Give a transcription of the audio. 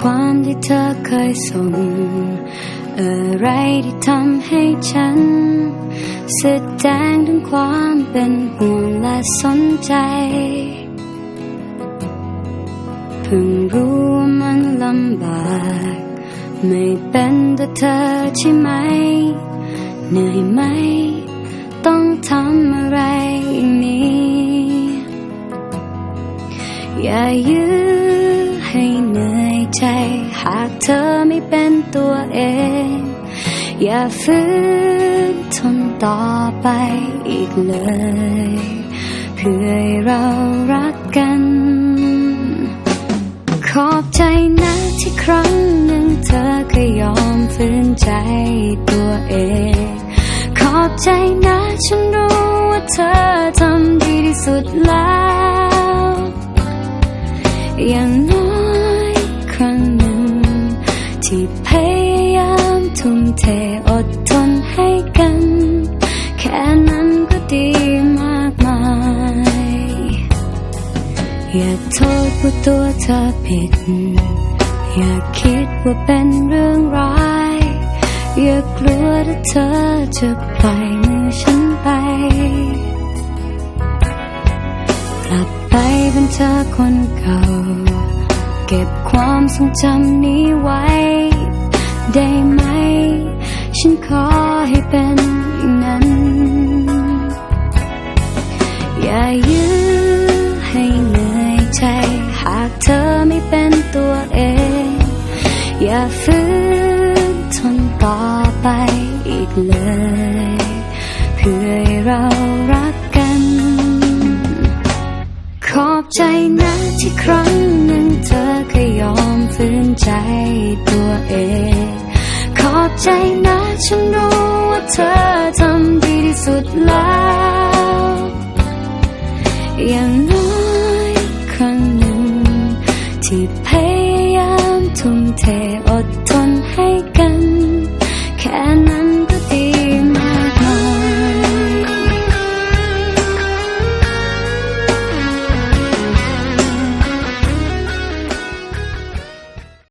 ความที่เธอเคยส่ง อะไรที่ทำให้ฉัน แสดงถึงความเป็นห่วงและสนใจ เพิ่งรู้ว่ามันลำบาก ไม่เป็นแต่เธอใช่ไหม เหนื่อยไหม ต้องทำอะไรนี้ อย่ายื้อ ให้เหนื่อยใจ หากเธอไม่เป็นตัวเอง อย่าฝืนทนต่อไปอีกเลย เพื่อเรารักกัน ขอบใจนะที่ครั้งหนึ่งเธอเคยยอมฝืนใจตัวเอง ขอบใจนะฉันรู้ว่าเธอทำดีที่สุดแล้วย่าง อดทนให้กัน แค่นั้นก็ดีมากมาย อย่าโทษว่าตัวเธอผิด อย่าคิดว่าเป็นเรื่องร้าย อย่ากลัวถ้าเธอจะปล่อยมือฉันไปกลับไปเป็นเธอคนเก่า เก็บความทรงจำนี้ไว้ ได้ไหม ฉันขอให้เป็นอย่างนั้น อย่ายื้อให้เหนื่อยใจ หากเธอไม่เป็นตัวเอง อย่าฝืนทนต่อไปอีกเลย เพื่อให้เรารักกัน ขอบใจนะที่ครั้งหนึ่งเธอเคยยอมฝืนใจตัวเอง ขอบใจ ฉันรู้ว่าเธอทำดีที่สุดแล้ว อย่างน้อยครั้งหนึ่ง ที่พยายามทุ่มเทอด